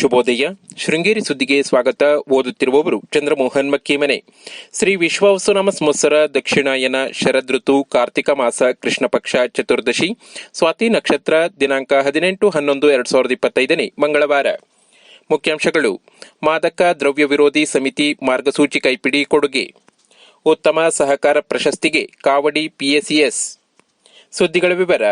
ಶುಭೋದಯ. ಶೃಂಗೇರಿ ಸುದ್ದಿಗೆ ಸ್ವಾಗತ. ಓದುತ್ತಿರುವವರು ಚಂದ್ರಮೋಹನ್ ಮಕ್ಕಿಮನೆ. ಶ್ರೀ ವಿಶ್ವಾವಸುನಾಮ ಸಂವತ್ಸರ ದಕ್ಷಿಣಾಯನ ಶರದೃತು, ಕಾರ್ತಿಕ ಮಾಸ, ಕೃಷ್ಣ ಪಕ್ಷ ಚತುರ್ದಶಿ, ಸ್ವಾತಿ ನಕ್ಷತ್ರ, ದಿನಾಂಕ ಹದಿನೆಂಟು ಹನ್ನೊಂದು ಎರಡ್ ಸಾವಿರದ ಇಪ್ಪತ್ತೈದನೇ ಮಂಗಳವಾರ. ಮುಖ್ಯಾಂಶಗಳು. ಮಾದಕ ದ್ರವ್ಯ ವಿರೋಧಿ ಸಮಿತಿ ಮಾರ್ಗಸೂಚಿ ಕೈಪಿಡಿ ಕೊಡುಗೆ. ಉತ್ತಮ ಸಹಕಾರ ಪ್ರಶಸ್ತಿಗೆ ಕಾವಡಿ ಪಿಎಸಿಎಸ್ ಸುದ್ದಿಗಳ ವಿವರ.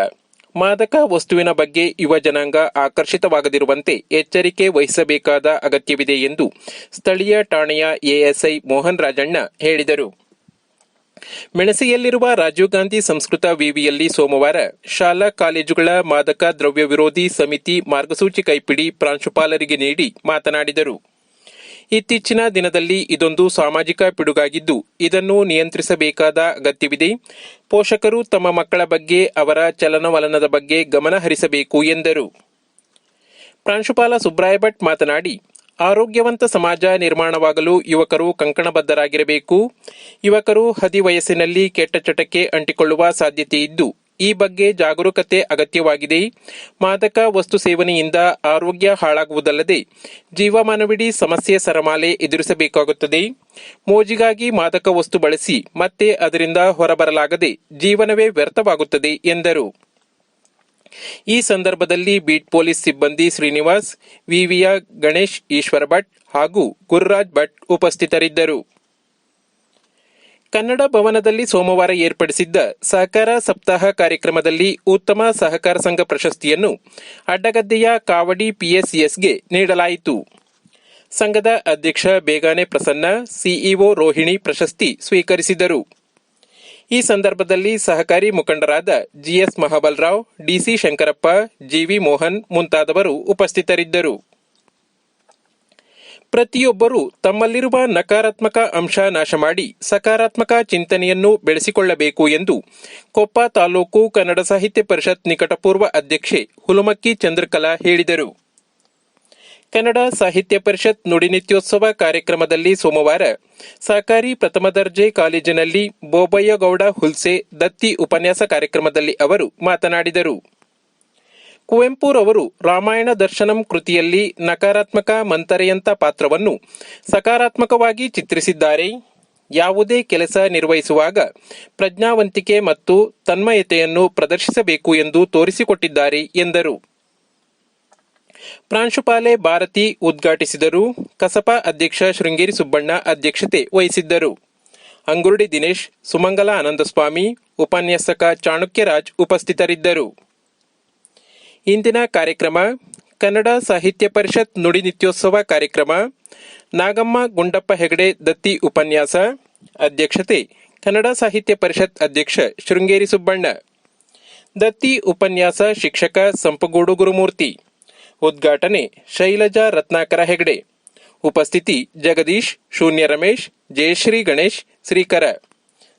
ಮಾದಕ ವಸ್ತುವಿನ ಬಗ್ಗೆ ಯುವ ಜನಾಂಗ ಆಕರ್ಷಿತವಾಗದಿರುವಂತೆ ಎಚ್ಚರಿಕೆ ವಹಿಸಬೇಕಾದ ಅಗತ್ಯವಿದೆ ಎಂದು ಸ್ಥಳೀಯ ಠಾಣೆಯ ಎಎಸ್ಐ ಮೋಹನ್ ರಾಜಣ್ಣ ಹೇಳಿದರು. ಮೆಣಸೆಯಲ್ಲಿರುವ ರಾಜೀವ್ ಗಾಂಧಿ ಸಂಸ್ಕೃತ ವಿವಿಯಲ್ಲಿ ಸೋಮವಾರ ಶಾಲಾ ಕಾಲೇಜುಗಳ ಮಾದಕ ದ್ರವ್ಯ ವಿರೋಧಿ ಸಮಿತಿ ಮಾರ್ಗಸೂಚಿ ಕೈಪಿಡಿ ಪ್ರಾಂಶುಪಾಲರಿಗೆ ನೀಡಿ ಮಾತನಾಡಿದರು. ಇತ್ತೀಚಿನ ದಿನದಲ್ಲಿ ಇದೊಂದು ಸಾಮಾಜಿಕ ಪಿಡುಗಾಗಿದ್ದು, ಇದನ್ನು ನಿಯಂತ್ರಿಸಬೇಕಾದ ಅಗತ್ಯವಿದೆ. ಪೋಷಕರು ತಮ್ಮ ಮಕ್ಕಳ ಬಗ್ಗೆ, ಅವರ ಚಲನವಲನದ ಬಗ್ಗೆ ಗಮನ ಹರಿಸಬೇಕು ಎಂದರು. ಪ್ರಾಂಶುಪಾಲ ಸುಬ್ರಾಯ ಭಟ್ ಮಾತನಾಡಿ, ಆರೋಗ್ಯವಂತ ಸಮಾಜ ನಿರ್ಮಾಣವಾಗಲು ಯುವಕರು ಕಂಕಣಬದ್ಧರಾಗಿರಬೇಕು. ಯುವಕರು ಹದಿವಯಸ್ಸಿನಲ್ಲಿ ಕೆಟ್ಟ ಚಟಕ್ಕೆ ಅಂಟಿಕೊಳ್ಳುವ ಸಾಧ್ಯತೆ ಇದ್ದು ಈ ಬಗ್ಗೆ ಜಾಗರೂಕತೆ ಅಗತ್ಯವಾಗಿದೆ ಮಾದಕ ವಸ್ತು ಸೇವನೆಯಿಂದ ಆರೋಗ್ಯ ಹಾಳಾಗುವುದಲ್ಲದೆ ಜೀವಮಾನವಿಡೀ ಸಮಸ್ಯೆ ಸರಮಾಲೆ ಎದುರಿಸಬೇಕಾಗುತ್ತದೆ. ಮೋಜಿಗಾಗಿ ಮಾದಕ ವಸ್ತು ಬಳಸಿ ಮತ್ತೆ ಅದರಿಂದ ಹೊರಬರಲಾಗದೆ ಜೀವನವೇ ವ್ಯರ್ಥವಾಗುತ್ತದೆ ಎಂದರು. ಈ ಸಂದರ್ಭದಲ್ಲಿ ಬೀಟ್ ಪೊಲೀಸ್ ಸಿಬ್ಬಂದಿ ಶ್ರೀನಿವಾಸ್, ವಿವಿಯ ಗಣೇಶ್ ಈಶ್ವರ ಭಟ್ ಹಾಗೂ ಗುರುರಾಜ್ ಭಟ್ ಉಪಸ್ಥಿತರಿದ್ದರು. ಕನ್ನಡ ಭವನದಲ್ಲಿ ಸೋಮವಾರ ಏರ್ಪಡಿಸಿದ್ದ ಸಹಕಾರ ಸಪ್ತಾಹ ಕಾರ್ಯಕ್ರಮದಲ್ಲಿ ಉತ್ತಮ ಸಹಕಾರ ಸಂಘ ಪ್ರಶಸ್ತಿಯನ್ನು ಅಡ್ಡಗದ್ದೆಯ ಕಾವಡಿ ಪಿಎಸ್ಸಿಎಸ್ಗೆ ನೀಡಲಾಯಿತು. ಸಂಘದ ಅಧ್ಯಕ್ಷ ಬೇಗಾನೆ ಪ್ರಸನ್ನ, ಸಿಇಒ ರೋಹಿಣಿ ಪ್ರಶಸ್ತಿ ಸ್ವೀಕರಿಸಿದರು. ಈ ಸಂದರ್ಭದಲ್ಲಿ ಸಹಕಾರಿ ಮುಖಂಡರಾದ GS Mahabalrao, DC Shankarappa GV Mohan ಮುಂತಾದವರು ಉಪಸ್ಥಿತರಿದ್ದರು. ಪ್ರತಿಯೊಬ್ಬರೂ ತಮ್ಮಲ್ಲಿರುವ ನಕಾರಾತ್ಮಕ ಅಂಶ ನಾಶ ಮಾಡಿ ಸಕಾರಾತ್ಮಕ ಚಿಂತನೆಯನ್ನು ಬೆಳೆಸಿಕೊಳ್ಳಬೇಕು ಎಂದು ಕೊಪ್ಪ ತಾಲೂಕು ಕನ್ನಡ ಸಾಹಿತ್ಯ ಪರಿಷತ್ ನಿಕಟಪೂರ್ವ ಅಧ್ಯಕ್ಷೆ ಹುಲುಮಕ್ಕಿ ಚಂದ್ರಕಲಾ ಹೇಳಿದರು. ಕನ್ನಡ ಸಾಹಿತ್ಯ ಪರಿಷತ್ ನುಡಿನಿತ್ಯೋತ್ಸವ ಕಾರ್ಯಕ್ರಮದಲ್ಲಿ ಸೋಮವಾರ ಸಹಕಾರಿ ಪ್ರಥಮ ದರ್ಜೆ ಕಾಲೇಜಿನಲ್ಲಿ ಬೋಬಯ್ಯಗೌಡ ಹುಲ್ಸೆ ದತ್ತಿ ಉಪನ್ಯಾಸ ಕಾರ್ಯಕ್ರಮದಲ್ಲಿ ಅವರು ಮಾತನಾಡಿದರು. ಕುವೆಂಪುರವರು ರಾಮಾಯಣ ದರ್ಶನಂ ಕೃತಿಯಲ್ಲಿ ನಕಾರಾತ್ಮಕ ಮಂತರೆಯಂತ ಪಾತ್ರವನ್ನು ಸಕಾರಾತ್ಮಕವಾಗಿ ಚಿತ್ರಿಸಿದ್ದಾರೆ. ಯಾವುದೇ ಕೆಲಸ ನಿರ್ವಹಿಸುವಾಗ ಪ್ರಜ್ಞಾವಂತಿಕೆ ಮತ್ತು ತನ್ಮಯತೆಯನ್ನು ಪ್ರದರ್ಶಿಸಬೇಕು ಎಂದು ತೋರಿಸಿಕೊಟ್ಟಿದ್ದಾರೆ, ಎಂದರು. ಪ್ರಾಂಶುಪಾಲೆ ಭಾರತಿ ಉದ್ಘಾಟಿಸಿದರು. ಕಸಪಾ ಅಧ್ಯಕ್ಷ ಶೃಂಗೇರಿ ಸುಬ್ಬಣ್ಣ ಅಧ್ಯಕ್ಷತೆ ವಹಿಸಿದ್ದರು. ಅಂಗುರುಡಿ ದಿನೇಶ್, ಸುಮಂಗಲ ಆನಂದಸ್ವಾಮಿ, ಉಪನ್ಯಾಸಕ ಚಾಣಕ್ಯರಾಜ್ ಉಪಸ್ಥಿತರಿದ್ದರು. ಇಂದಿನ ಕಾರ್ಯಕ್ರಮ, ಕನ್ನಡ ಸಾಹಿತ್ಯ ಪರಿಷತ್ ನುಡಿ ನಿತ್ಯೋತ್ಸವ ಕಾರ್ಯಕ್ರಮ, ನಾಗಮ್ಮ ಗುಂಡಪ್ಪ ಹೆಗಡೆ ದತ್ತಿ ಉಪನ್ಯಾಸ, ಅಧ್ಯಕ್ಷತೆ ಕನ್ನಡ ಸಾಹಿತ್ಯ ಪರಿಷತ್ ಅಧ್ಯಕ್ಷ ಶೃಂಗೇರಿ ಸುಬ್ಬಣ್ಣ. ದತ್ತಿ ಉಪನ್ಯಾಸ ಶಿಕ್ಷಕ ಸಂಪಗೂಡು ಗುರುಮೂರ್ತಿ. ಉದ್ಘಾಟನೆ ಶೈಲಜಾ ರತ್ನಾಕರ ಹೆಗಡೆ. ಉಪಸ್ಥಿತಿ ಜಗದೀಶ್, ಶೂನ್ಯ ರಮೇಶ್, ಜಯಶ್ರೀ ಗಣೇಶ್, ಶ್ರೀಕರ.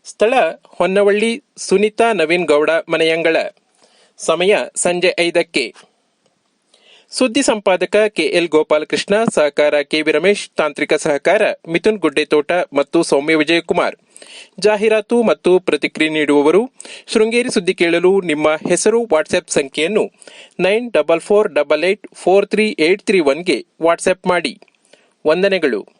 ಸ್ಥಳ ಹೊನ್ನವಳ್ಳಿ ಸುನಿತಾ ನವೀನ್ ಗೌಡ ಮನೆಯಂಗಳ. ಸಮಯ ಸಂಜೆ ಐದಕ್ಕೆ. ಸುದ್ದಿ ಸಂಪಾದಕ ಕೆಎಲ್ ಗೋಪಾಲಕೃಷ್ಣ, ಸಹಕಾರ ಕೆವಿ ರಮೇಶ್, ತಾಂತ್ರಿಕ ಸಹಕಾರ ಮಿಥುನ್ ಗುಡ್ಡೆತೋಟ ಮತ್ತು ಸೌಮ್ಯ ವಿಜಯಕುಮಾರ್. ಜಾಹೀರಾತು ಮತ್ತು ಪ್ರತಿಕ್ರಿಯೆ ನೀಡುವವರು, ಶೃಂಗೇರಿ ಸುದ್ದಿ ಕೇಳಲು ನಿಮ್ಮ ಹೆಸರು ವಾಟ್ಸ್ಆಪ್ ಸಂಖ್ಯೆಯನ್ನು nine double four double eight four three eight three ಒನ್ಗೆ WhatsApp ಮಾಡಿ. ವಂದನೆಗಳು.